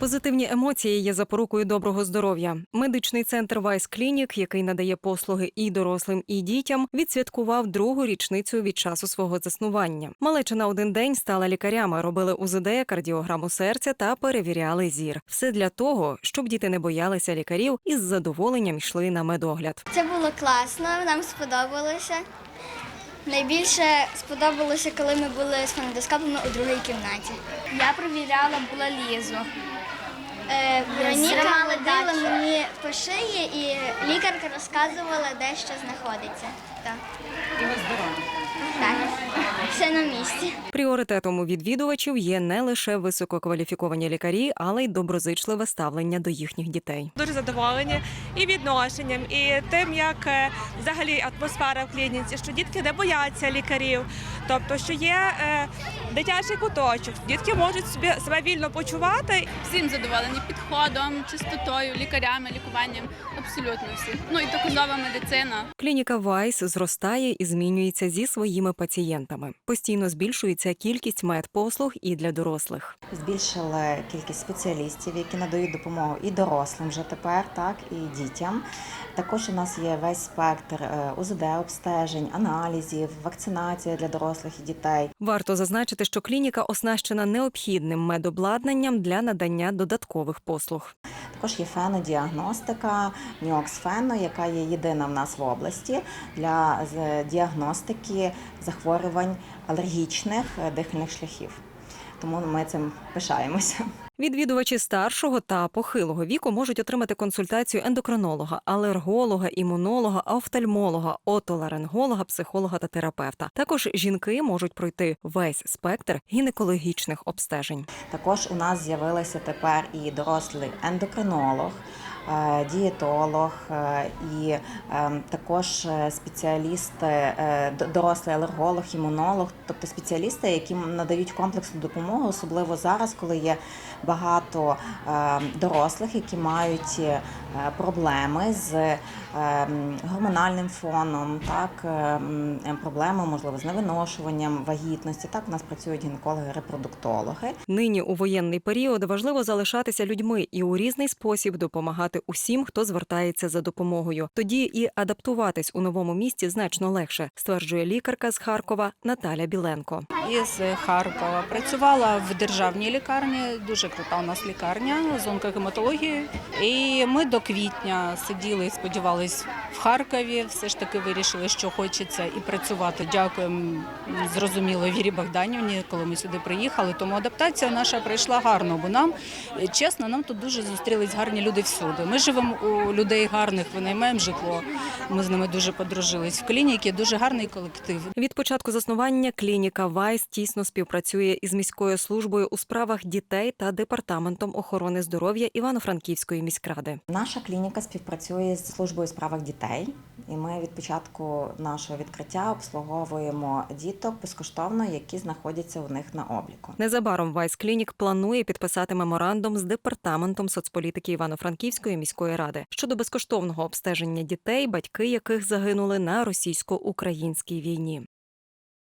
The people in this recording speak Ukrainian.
Позитивні емоції є запорукою доброго здоров'я. Медичний центр Вайс Клінік, який надає послуги і дорослим, і дітям, відсвяткував другу річницю від часу свого заснування. Малеча на один день стала лікарями, робили УЗД, кардіограму серця та перевіряли зір. Все для того, щоб діти не боялися лікарів і з задоволенням йшли на медогляд. Це було класно, нам сподобалося. Найбільше сподобалося, коли ми були з фонендоскопами у другій кімнаті. Я провіряла була лізу. Вероніка водила мені по шиї, і лікарка розказувала, де що знаходиться. Так. І ви здорові? Так, все на місці. Пріоритетом у відвідувачів є не лише висококваліфіковані лікарі, але й доброзичливе ставлення до їхніх дітей. дуже задоволені і відношенням, і тим, як е, взагалі атмосфера в клініці, що дітки не бояться лікарів, тобто що є е, дитячий куточок, дітки можуть собі себе вільно почувати. Всім задоволені підходом, чистотою, лікарями, лікуванням. Абсолютно всі. Ну і доказова медицина. Клініка Вайс зростає і змінюється зі своїми пацієнтами. Постійно збільшується кількість медпослуг і для дорослих. Збільшили кількість спеціалістів, які надають допомогу і дорослим вже тепер, так і дітям. Також у нас є весь спектр е, УЗД обстежень, аналізів, вакцинація для дорослих і дітей. Варто зазначити, що клініка оснащена необхідним медобладнанням для надання додаткових послуг. Також є фенодіагностика, Ньоксфено, яка є єдина в нас в області для діагностики захворювань алергічних дихальних шляхів. Тому ми цим пишаємося. Відвідувачі старшого та похилого віку можуть отримати консультацію ендокринолога, алерголога, імунолога, офтальмолога, отоларинголога, психолога та терапевта. Також жінки можуть пройти весь спектр гінекологічних обстежень. Також у нас з'явилися тепер і дорослий ендокринолог, е, дієтолог е, і е, також е, спеціалісти, е, дорослий алерголог, імунолог, тобто спеціалісти, які надають комплексну допомогу, особливо зараз, коли є багато е, дорослих, які мають е, проблеми з е, гормональним фоном, так е, проблеми, можливо, з невиношуванням вагітності. Так у нас працюють гінекологи-репродуктологи. Нині у воєнний період важливо залишатися людьми і у різний спосіб допомагати усім, хто звертається за допомогою. Тоді і адаптуватись у новому місті значно легше, стверджує лікарка з Харкова Наталя Біленко. із Харкова. Працювала в державній лікарні, дуже крута у нас лікарня з онкогематології. І ми до квітня сиділи сподівались в Харкові. Все ж таки вирішили, що хочеться і працювати. Дякуємо зрозуміло Вірі Богданівні, коли ми сюди приїхали. Тому адаптація наша пройшла гарно. Бо нам чесно, нам тут дуже зустрілись гарні люди всюди. Ми живемо у людей гарних, винаймаємо житло. Ми з ними дуже подружились. В клініці дуже гарний колектив. Від початку заснування клініка Вайс тісно співпрацює із міською службою у справах дітей та департаментом охорони здоров'я Івано-Франківської міськради. Наша клініка співпрацює з службою у справах дітей, і ми від початку нашого відкриття обслуговуємо діток безкоштовно, які знаходяться у них на обліку. Незабаром Вайс Клінік планує підписати меморандум з департаментом соцполітики Івано-Франківської міської ради щодо безкоштовного обстеження дітей, батьки яких загинули на російсько-українській війні.